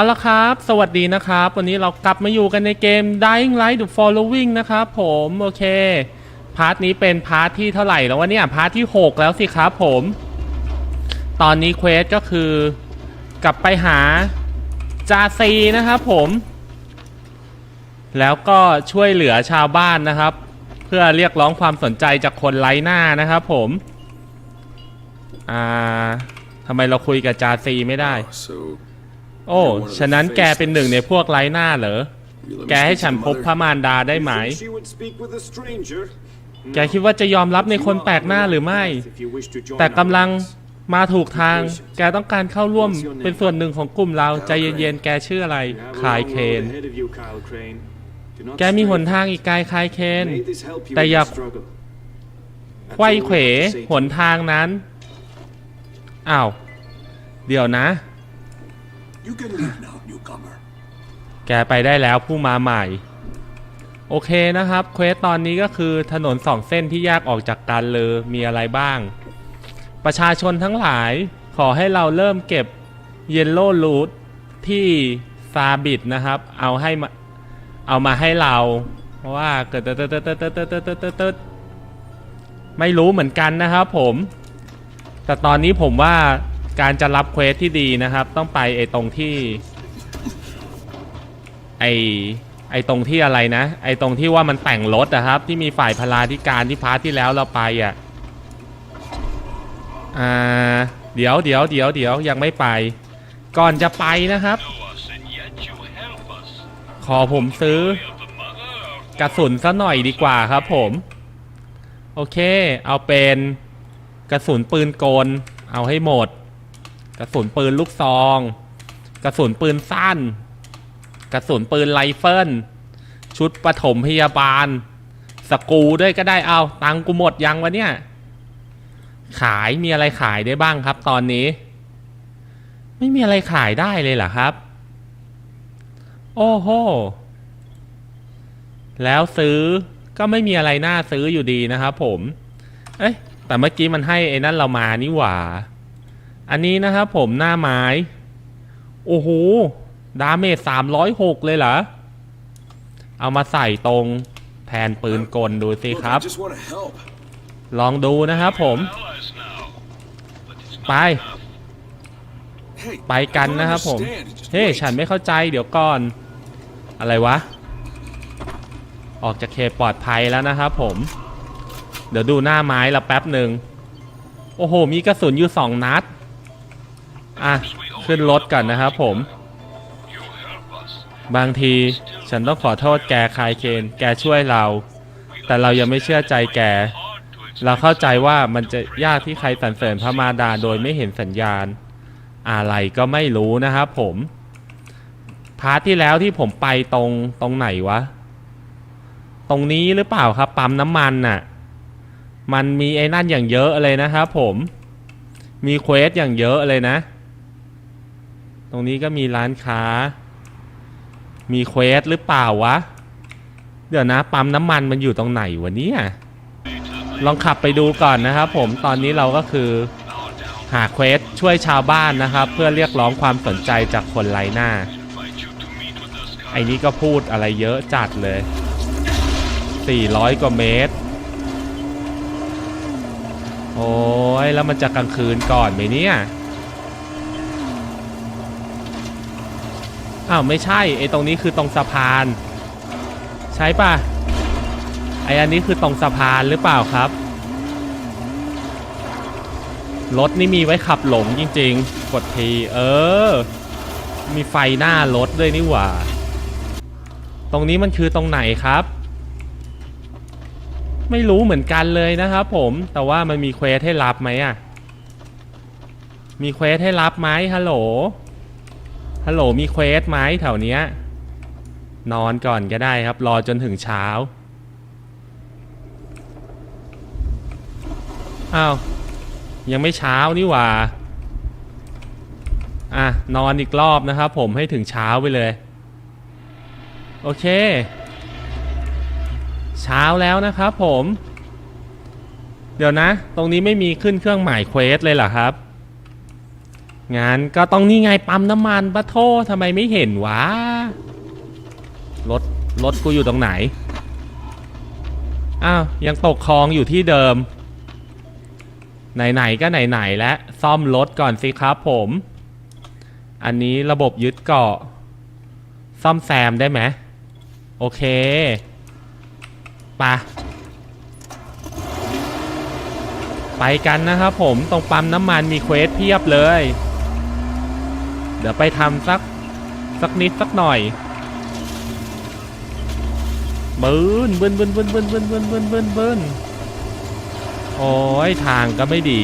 เอาละครับ สวัสดีนะครับ วันนี้เรากลับมาอยู่กันในเกม Dying Light The Following นะครับผม โอเค พาร์ทนี้เป็นพาร์ทที่เท่าไหร่แล้ววะเนี่ย พาร์ทที่ 6 แล้วสิครับผม ตอนนี้เควสก็คือกลับไปหาจาซีนะครับผม แล้วก็ช่วยเหลือชาวบ้านนะครับ เพื่อเรียกร้องความสนใจจากคนไร้หน้านะครับผม อ่าทำไมเราคุยกับจาซีไม่ได้ So, โอ้ ฉะนั้นแกเป็นหนึ่งในพวกไร้หน้าเหรอ แกให้ฉันพบพระมารดาได้ไหม แกคิดว่าจะยอมรับในคนแปลกหน้าหรือไม่ แต่กำลังมาถูกทาง แกต้องการเข้าร่วมเป็นส่วนหนึ่งของกลุ่มเรา ใจเย็นๆ แกชื่ออะไร คายเคน แกมีหนทางอีกไกลคายเคน แต่อย่ากไขว้เขวหนทางนั้น อ้าว เดี๋ยวนะ You can leave now, newcomer. แกไปได้แล้วผู้มาใหม่ โอเคนะครับเควสตอนนี้ก็คือถนนสองเส้นที่แยกออกจากกันเลยมีอะไรบ้าง ประชาชนทั้งหลายขอให้เราเริ่มเก็บเยลโล่รูทที่ซาบิดนะครับ เอาให้มาเอามาให้เรา เพราะว่าเกิดตึ๊ดตึ๊ดตึ๊ดตึ๊ดตึ๊ดตึ๊ดตึ๊ดตึ๊ดตึ๊ดไม่รู้เหมือนกันนะครับผม แต่ตอนนี้ผมว่า การจะรับเควสที่ดีนะครับ ต้องไปไอ้ตรงที่ ไอไอตรงที่อะไรนะ ไอตรงที่ว่ามันแต่งรถอะครับ ที่มีฝ่ายพลาธิการที่พาร์ทที่แล้วเราไปอะอ่าเดี๋ยวเดี๋ยวเดี๋ยวเดี๋ยวยังไม่ไป ก่อนจะไปนะครับ ขอผมซื้อกระสุนซะหน่อยดีกว่าครับผม โอเค เอาเป็นกระสุนปืนกลเอาให้หมด กระสุนปืนลูกซอง กระสุนปืนสั้น กระสุนปืนไรเฟิลชุดปฐมพยาบาล สกูด้วยก็ได้เอาตังค์กูหมดยังวะเนี่ย ขายมีอะไรขายได้บ้างครับ ตอนนี้ ไม่มีอะไรขายได้เลยเหรอครับ โอ้โหแล้วซื้อก็ไม่มีอะไรน่าซื้ออยู่ดีนะครับผม เอ้ยแต่เมื่อกี้มันให้ไอ้นั่นเรามานี่หว่า อันนี้นะครับผมหน้าไม้ โอ้โห ดาเมจสามร้อยหกเลยเหรอ เอามาใส่ตรงแทนปืนกลดูสิครับ ลองดูนะครับผม ไป ไปกันนะครับผม เฮ้ wait. ฉันไม่เข้าใจเดี๋ยวก่อน อะไรวะ ออกจากเขตปลอดภัยแล้วนะครับผม เดี๋ยวดูหน้าไม้ละแป๊บหนึ่ง โอ้โห มีกระสุนอยู่สองนัด อะ ขึ้นรถก่อนนะครับผม บางทีฉันต้องขอโทษแกคายเคนแกช่วยเรา แต่เรายังไม่เชื่อใจแก เราเข้าใจว่ามันจะยากที่ใครสรรเสริญพระมาดาโดยไม่เห็นสัญญาณ อะไรก็ไม่รู้นะครับผมพาร์ทที่แล้วที่ผมไปตรงตรงไหนวะ ตรงนี้หรือเปล่าครับ ปั๊มน้ำมันน่ะ มันมีไอ้นั่นอย่างเยอะเลยนะครับผม มีเควสอย่างเยอะเลยนะ ตรงนี้ก็มีร้านค้า มีเควสหรือเปล่าวะ เดี๋ยวนะปั๊มน้ำมันมันอยู่ตรงไหนวะเนี่ย ลองขับไปดูก่อนนะครับผม ตอนนี้เราก็คือหาเควสช่วยชาวบ้านนะครับ เพื่อเรียกร้องความสนใจจากคนไร้หน้า ไอ้นี้ก็พูดอะไรเยอะจัดเลย 400 กว่าเมตร โอ้ยแล้วมันจะกลางคืนก่อนไหมเนี่ย อ้าวไม่ใช่ไอ้ตรงนี้คือตรงสะพาน ใช่ปะไอ้อันนี้คือตรงสะพานหรือเปล่าครับ รถนี่มีไว้ขับหลงจริง ๆ กดทีเออ มีไฟหน้ารถด้วยนี่หว่า ตรงนี้มันคือตรงไหนครับ ไม่รู้เหมือนกันเลยนะครับผมแต่ว่ามันมีเควสให้รับไหมอะมีเควสให้รับไหมฮัลโหล ฮัลโหลมีเควสไหมแถวเนี้ย นอนก่อนก็ได้ครับ รอจนถึงเช้า อ้าว ยังไม่เช้านี่หว่า อะ นอนอีกรอบนะครับผมให้ถึงเช้าไปเลย โอเค เช้าแล้วนะครับผม เดี๋ยวนะ ตรงนี้ไม่มีขึ้นเครื่องหมายเควสเลยเหรอครับ งั้นก็ต้องนี่ไงปั๊มน้ำมันปะโททำไมไม่เห็นวะ รถ รถกูอยู่ตรงไหน อ้าว ยังตกคลองอยู่ที่เดิม ไหน ๆ ก็ไหน ๆ แล้วซ่อมรถก่อนสิครับผม อันนี้ระบบยึดเกาะ ซ่อมแซมได้ไหม โอเคปะไปกันนะครับผมตรงปั๊มน้ำมันมีเควสเพียบเลย เดี๋ยวไปทำสักสักนิดสักหน่อยบืนบืนบืนบืนบืนบืนบืนบืนบืนบืนโอ้ยทางก็ไม่ดี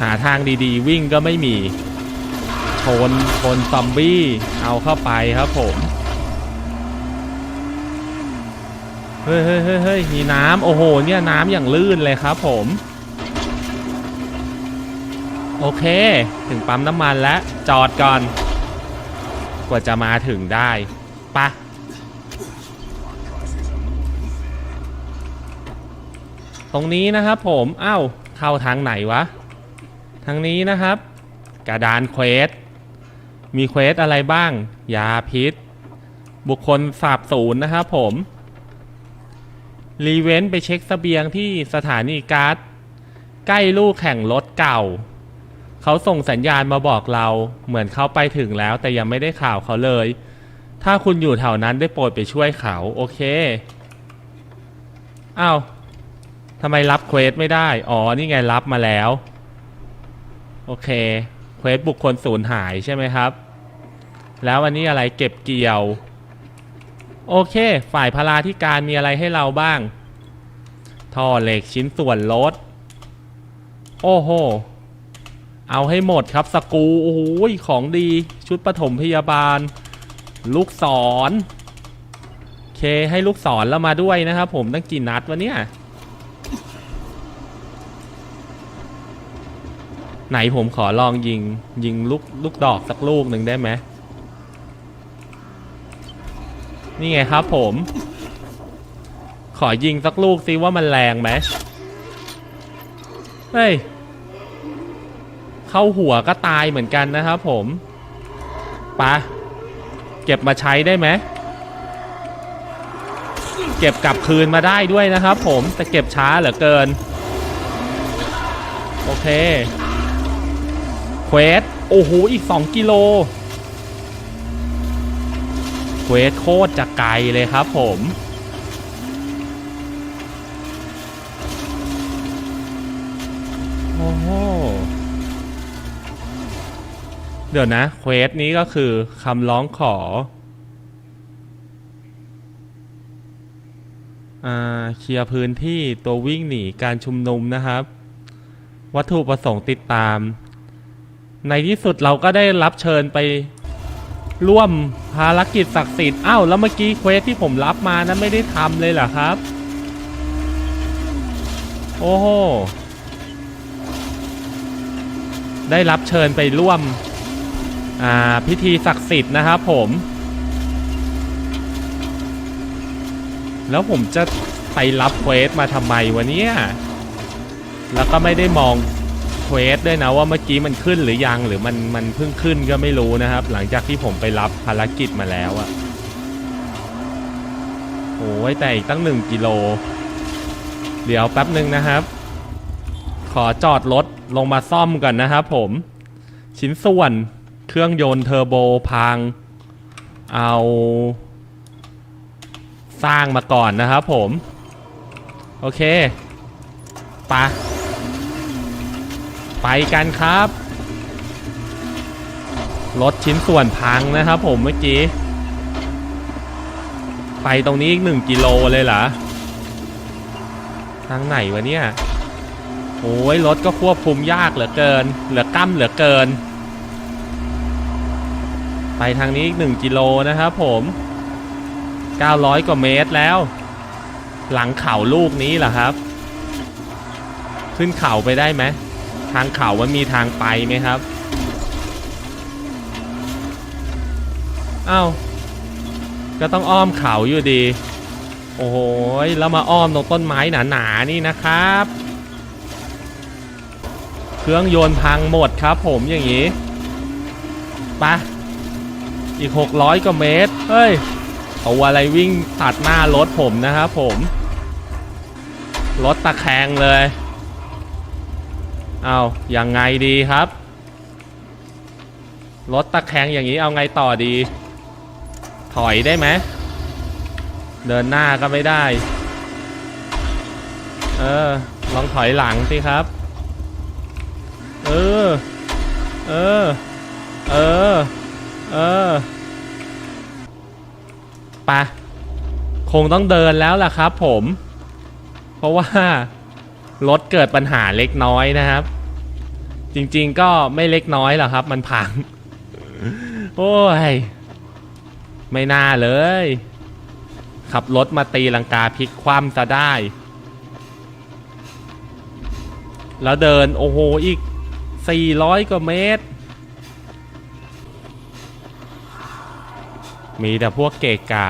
หาทางดีๆ วิ่งก็ไม่มีชนชนซอมบี้เอาเข้าไปครับผมเฮ้ยเฮ้ยเฮ้ยเฮ้ยมีน้ำโอ้โหเนี่ยน้ำอย่างลื่นเลยครับผม โอเค ถึงปั๊มน้ำมันแล้วจอดก่อน กว่าจะมาถึงได้ปะตรงนี้นะครับผมเอ้าเข้าทางไหนวะ ทางนี้นะครับ กระดานเควส มีเควสอะไรบ้าง ยาพิษ บุคคลสาบสูญนะครับผม รีเวนต์ไปเช็คเสบียงที่สถานีการ์ดใกล้ลูกแข่งรถเก่า เขาส่งสัญญาณมาบอกเรา เหมือนเขาไปถึงแล้วแต่ยังไม่ได้ข่าวเขาเลย ถ้าคุณอยู่แถวนั้นได้โปรดไปช่วยเขา โอเคอ้าวทำไมรับเควสไม่ได้ อ๋อ นี่ไงรับมาแล้ว โอเค เควสบุคคลสูญหายใช่ไหมครับ แล้ววันนี้อะไรเก็บเกี่ยว โอเค ฝ่ายพลาธิการมีอะไรให้เราบ้าง ท่อเหล็กชิ้นส่วนรถ โอ้โห เอาให้หมดครับสกูโอ้โหของดีชุดปฐมพยาบาล ลูกศรเคให้ลูกศรเรามาด้วยนะครับผมตั้งกี่นัดวะเนี่ย ไหนผมขอลองยิง ยิงลูกลูกดอกสักลูกหนึ่งได้ไหมนี่ไงครับผม ขอยิงสักลูกซิว่ามันแรงไหมเฮ้ย เข้าหัวก็ตายเหมือนกันนะครับผมปะเก็บมาใช้ได้ไหมเก็บกลับคืนมาได้ด้วยนะครับผมแต่เก็บช้าเหลือเกิน โอเคเควสโอ้โหอีก 2 กิโลเควสโคตรจะไกลเลยครับผม โอ้โห เดี๋ยวนะเควสนี้ก็คือคำร้องขออ่าเคลียร์พื้นที่ตัววิ่งหนีการชุมนุมนะครับ วัตถุประสงค์ติดตาม ในที่สุดเราก็ได้รับเชิญไปร่วมภารกิจศักดิ์สิทธิ์อ้าวแล้วเมื่อกี้เควสที่ผมรับมานั้นไม่ได้ทำเลยเหรอครับ โอ้โหได้รับเชิญไปร่วม อ่าพิธีศักดิ์สิทธิ์นะครับผม แล้วผมจะไปรับเควสมาทำไมวะเนี่ยแล้วก็ไม่ได้มองเควสด้วยนะว่าเมื่อกี้มันขึ้นหรือยังหรือมันมันเพิ่งขึ้นก็ไม่รู้นะครับ หลังจากที่ผมไปรับภารกิจมาแล้วอะโอ้ยแต่อีกตั้งหนึ่งกิโล เดี๋ยวแป๊บหนึ่งนะครับ ขอจอดรถลงมาซ่อมก่อนนะครับผม ชิ้นส่วน เครื่องยนต์เทอร์โบพัง เอา สร้างมาก่อนนะครับผม โอเคปะไปกันครับ รถชิ้นส่วนพังนะครับผมเมื่อกี้ ไปตรงนี้อีกหนึ่งกิโลเลยเหรอ ทางไหนวะเนี่ย โอ้ยรถก็ควบคุมยากเหลือเกิน เหลือกั้มเหลือเกิน ไปทางนี้อีกหนึ่งกิโลนะครับผม 900 กว่าเมตรแล้ว หลังเขาลูกนี้เหรอครับ ขึ้นเขาไปได้ไหมทางเขามันมีทางไปไหมครับอ้าวก็ต้องอ้อมเขาอยู่ดี โอ้โหแล้วมาอ้อมตรงต้นไม้หนาๆนี่นะครับขรื่องยนต์พังหมดครับผมอย่างนี้ไปะ อีก 600กว่าเมตร เฮ้ยตัวอะไรวิ่งตัดหน้ารถผมนะครับผม รถตะแคงเลย เอายังไงดีครับ รถตะแคงอย่างนี้เอาไงต่อดี ถอยได้ไหม เดินหน้าก็ไม่ได้ เออ ลองถอยหลังสิครับ เออ เออ เออ เออปะคงต้องเดินแล้วล่ะครับผม เพราะว่า รถเกิดปัญหาเล็กน้อยนะครับ จริงๆก็ไม่เล็กน้อยหรอกครับ มันพัง โอ้ย ไม่น่าเลย ขับรถมาตีลังกาพลิกคว่ำจะได้ แล้วเดินโอ้โหอีก 400 กว่าเมตร มีแต่พวกเกกะ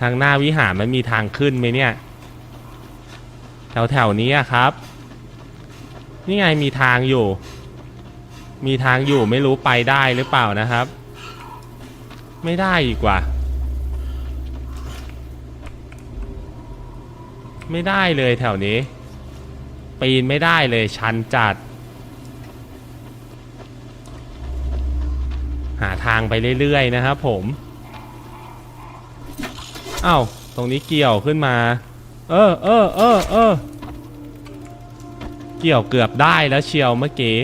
ทางหน้าวิหารมันมีทางขึ้นไหมเนี่ย แถวแถวนี้ครับ นี่ไงมีทางอยู่ มีทางอยู่ไม่รู้ไปได้หรือเปล่านะครับ ไม่ได้อีกว่า ไม่ได้เลยแถวนี้ ปีนไม่ได้เลยชันจัด หาทางไปเรื่อยๆนะครับผมเอ้าตรงนี้เกี่ยวขึ้นมา เออเออเออเออเกี่ยวเกือบได้แล้วเชียวเมื่อกี้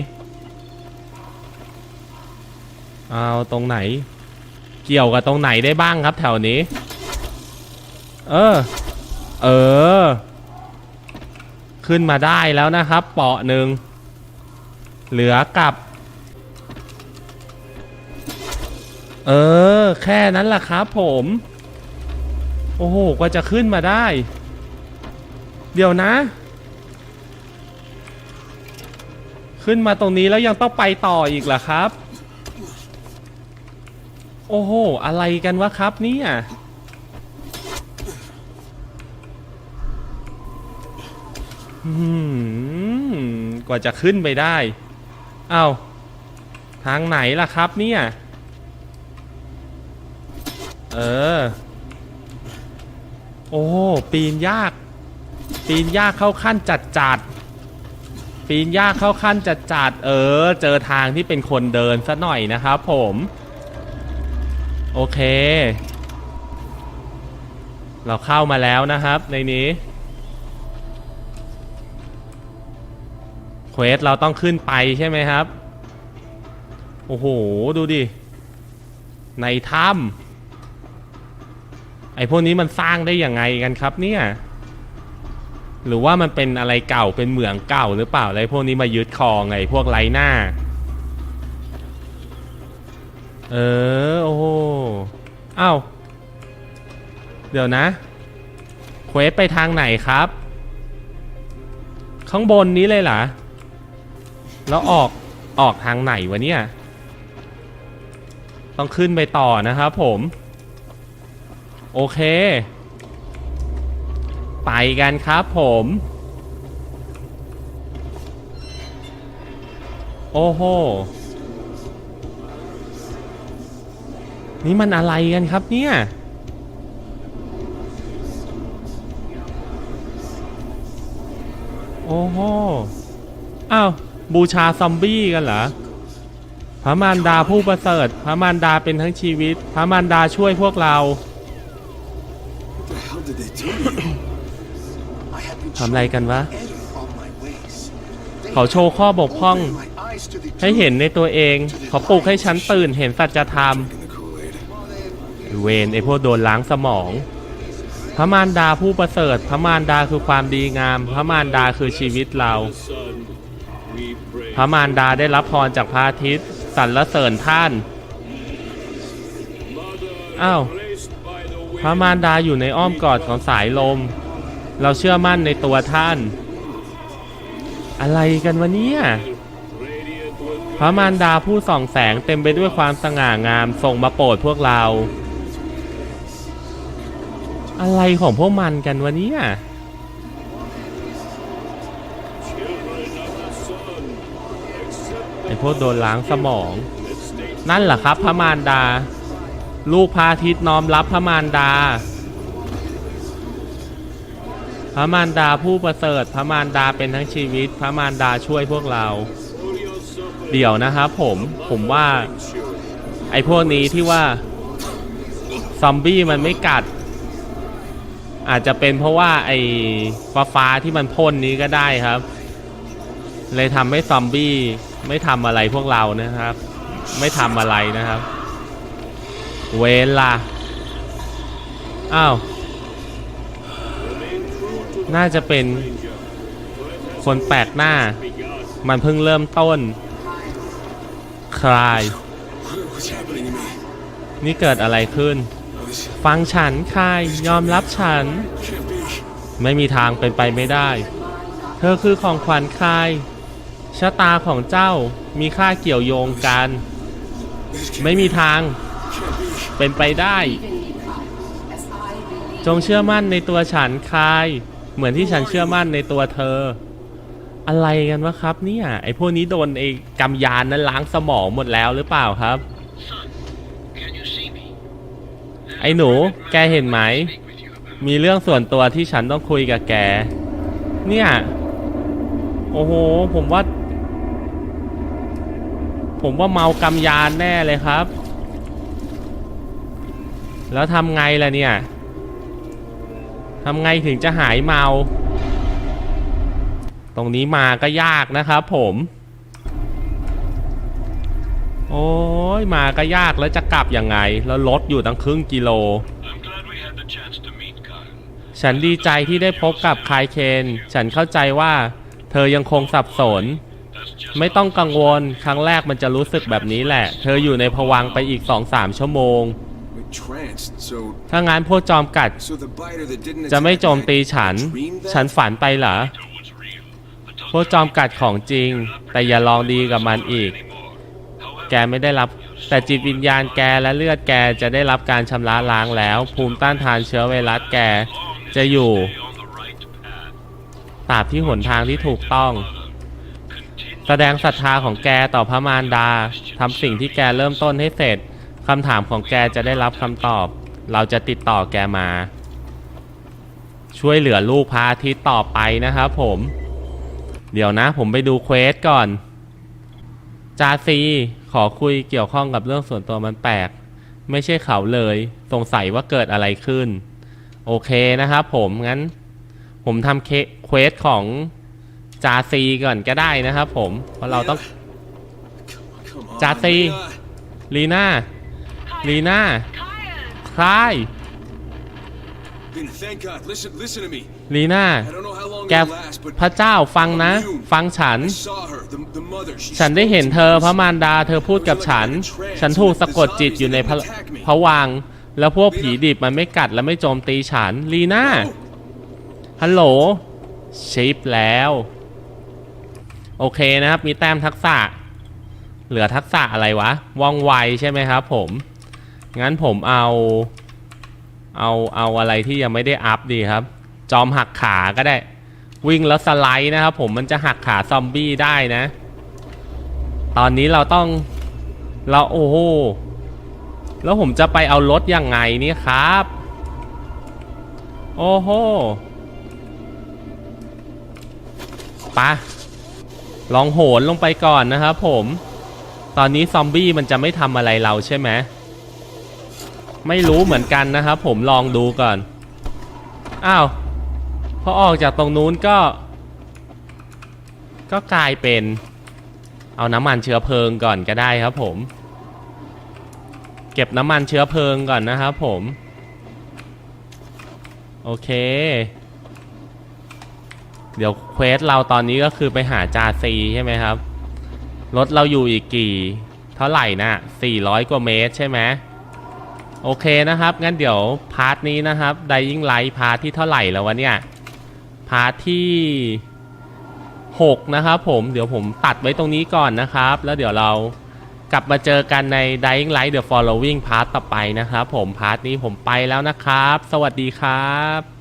เอาตรงไหน เกี่ยวกับตรงไหนได้บ้างครับแถวนี้ เออ เออ ขึ้นมาได้แล้วนะครับ เปาะหนึ่งเหลือกับ เออ แค่นั้นล่ะครับผม โอ้โห กว่าจะขึ้นมาได้ เดี๋ยวนะ ขึ้นมาตรงนี้แล้วยังต้องไปต่ออีกเหรอครับ โอ้โห อะไรกันวะครับเนี่ยอืมกว่าจะขึ้นไปได้ เอา้า ทางไหนล่ะครับเนี่ย เออ โอ้ ปีนยาก ปีนยากเข้าขั้นจัดจัด ปีนยากเข้าขั้นจัดจัด เออ เจอทางที่เป็นคนเดินซะหน่อยนะครับผม โอเค เราเข้ามาแล้วนะครับในนี้เควสเราต้องขึ้นไปใช่ไหมครับ โอ้โห ดูดิ ในถ้ำ ไอ้พวกนี้มันสร้างได้ยังไงกันครับเนี่ย หรือว่ามันเป็นอะไรเก่าเป็นเหมืองเก่าหรือเปล่าอะไรพวกนี้มายึดครองไงพวกไรหน้า เออโอ้โหอ้าวเดี๋ยวนะเควสไปทางไหนครับ ข้างบนนี้เลยเหรอแล้วออกออกทางไหนวะเนี่ย ต้องขึ้นไปต่อนะครับผม โอเค ไปกันครับผม โอ้โห นี่มันอะไรกันครับเนี่ย โอ้โห อ้าว บูชาซอมบี้กันเหรอพระมารดาผู้ประเสริฐ พระมารดาเป็นทั้งชีวิต พระมารดาช่วยพวกเรา ทำอะไรกันวะ เขาโชว์ข้อบกพร่อง ให้เห็นในตัวเอง เขาปลุกให้ฉันตื่นเห็นสัจธรรมเวนไอพวกโดนล้างสมอง พระมารดาผู้ประเสริฐ พระมารดาคือความดีงาม พระมารดาคือชีวิตเรา พระมารดาได้รับพรจากพระอาทิตย์สรรเสริญท่าน อ้าว พระมารดาอยู่ในอ้อมกอดของสายลม เราเชื่อมั่นในตัวท่าน อะไรกันวะเนี่ยพระมารดาผู้ส่องแสงเต็มไปด้วยความสง่างามทรงมาโปรดพวกเรา อะไรของพวกมันกันวะเนี่ย children of the sun. พวกโดนล้างสมอง นั่นแหละครับพระมารดา ลูกพระอาทิตย์น้อมรับพระมารดา พระมารดาผู้ประเสริฐ พระมารดาเป็นทั้งชีวิต พระมารดาช่วยพวกเรา เดี๋ยวนะครับผมผมว่า ไอ้พวกนี้ที่ว่า ซอมบี้มันไม่กัด อาจจะเป็นเพราะว่าไอ้ฟ้าฟ้าที่มันพ่นนี้ก็ได้ครับ เลยทำให้ซอมบี้ไม่ทำอะไรพวกเรานะครับ ไม่ทำอะไรนะครับ เวล่ะอ้าว น่าจะเป็นคนแปลกหน้า มันเพิ่งเริ่มต้น คลาย นี่เกิดอะไรขึ้น ฟังฉันคายยอมรับฉัน ไม่มีทางเป็นไปไม่ได้ เธอคือของขวัญคายชะตาของเจ้ามีค่าเกี่ยวโยงกัน ไม่มีทาง เป็นไปได้ จงเชื่อมั่นในตัวฉันคาย เหมือนที่ฉันเชื่อมั่นในตัวเธอ อะไรกันวะครับ เนี่ยไอ้พวกนี้โดนไอ้กำยานนั้นล้างสมองหมดแล้วหรือเปล่าครับ ไอ้หนู แกเห็นไหม มีเรื่องส่วนตัวที่ฉันต้องคุยกับแก เนี่ย โอ้โห ผมว่า ผมว่าเมากำยานแน่เลยครับ แล้วทำไงล่ะเนี่ย ทำไงถึงจะหายเมา ตรงนี้มาก็ยากนะครับผม โอ้ยมาก็ยากแล้วจะกลับยังไง แล้วรถอยู่ตั้งครึ่งกิโล ฉันดีใจที่ได้พบกับคายเคน ฉันเข้าใจว่าเธอยังคงสับสน ไม่ต้องกังวล ครั้งแรกมันจะรู้สึกแบบนี้แหละ เธออยู่ในภวังไปอีก2-3ชั่วโมง ถ้างั้นพวกจอมกัด so the biter that didn't จะไม่ attack โจมตีฉัน dreamed that? ฉันฝันไปเหรอ it was real. But those พวกจอมกัดของจริง แต่อย่าลองดีกับมันอีก anymore. However, แกไม่ได้รับ แต่จิตวิญญาณแกและเลือดแกจะได้รับการชำระล้างแล้ว ภูมิต้านทานเชื้อไวรัสแก long as จะอยู่ you stay on the right path, ตราบที่หนทางที่ถูกต้อง continue แสดงศรัทธาของแกต่อพระมารดาทำสิ่งที่แกเริ่มต้นให้เสร็จ คำถามของแกจะได้รับคำตอบ เราจะติดต่อแกมา ช่วยเหลือลูกพระอาทิตย์ต่อไปนะครับผม เดี๋ยวนะผมไปดูเควสก่อน จาซีขอคุยเกี่ยวข้องกับเรื่องส่วนตัวมันแปลก ไม่ใช่เขาเลย สงสัยว่าเกิดอะไรขึ้น โอเคนะครับผม งั้น ผมทำเคเควสของจาซีก่อนก็ได้นะครับผม เพราะเราต้อง Come on. Jati. Lena. ลีน่า ลีน่าคลาย Lena, thank God. Listen, listen to me. ลีน่า I don't know how long แก it'll last, but พระเจ้าฟังนะ ฟังฉัน I saw her, the, the mother. She ฉันได้เห็น spoke เธ to อ me. พระมารดาเธอพูดกับฉัน ฉันถูกสะกดจิตอยู่ในพระพระวังค์แล้วพวกผีดิบมันไม่กัดและไม่โจมตีฉัน ลีน่า Oh, ฮัลโหลชิปแล้ว โอเคนะครับ มีแต้มทักษะ เหลือทักษะอะไรวะ ว่องไวใช่ไหมครับผม งั้นผมเอา เอาเอาอะไรที่ยังไม่ได้อัพดีครับ จอมหักขาก็ได้ วิ่งแล้วสไลด์นะครับผมมันจะหักขาซอมบี้ได้นะ ตอนนี้เราต้องเราโอ้โหแล้วผมจะไปเอารถยังไงนี่ครับ โอ้โหไปะลองโหนลงไปก่อนนะครับผม ตอนนี้ซอมบี้มันจะไม่ทำอะไรเราใช่ไหม ไม่รู้เหมือนกันนะครับ ผมลองดูก่อน อ้าวพอออกจากตรงนู้นก็ ก็กลายเป็น เอาน้ำมันเชื้อเพลิงก่อนก็ได้ครับผม เก็บน้ำมันเชื้อเพลิงก่อนนะครับผม โอเค เดี๋ยวเควสเราตอนนี้ก็คือไปหาจาซีใช่ไหมครับ รถเราอยู่อีกกี่ เท่าไหร่นะ400 กว่าเมตรใช่ไหม โอเคนะครับ งั้นเดี๋ยวพาร์ทนี้นะครับไดยิ่งไลท์พาร์ทที่เท่าไหร่แล้ววะเนี่ย พาร์ทที่ 6 นะครับผมเดี๋ยวผมตัดไว้ตรงนี้ก่อนนะครับ แล้วเดี๋ยวเรากลับมาเจอกันใน Dying Light The Following พาร์ทต่อไปนะครับผมพาร์ทนี้ผมไปแล้วนะครับ สวัสดีครับ